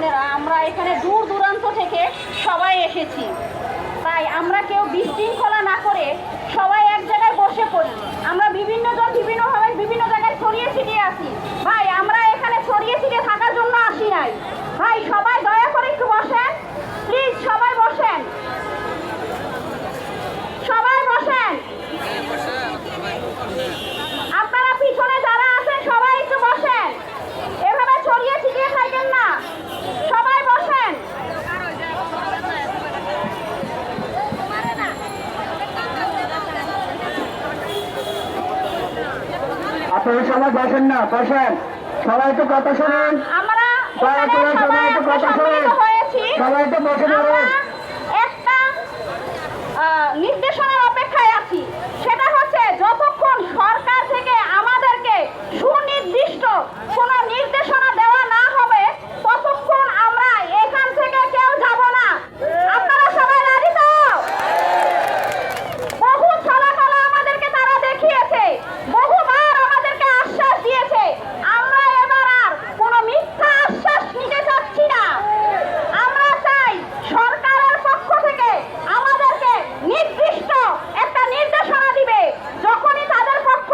বোনেরা, আমরা এখানে দূর দূরান্ত থেকে সবাই এসেছি। তাই আমরা কেউ বিশৃঙ্খলা না করে সবাই আপনারা সবাই বসেন না বসেন। সবাই তো কথা শুনেন। সবাই তো কথা শুনেন। সবাই তো বসে পড়ুন।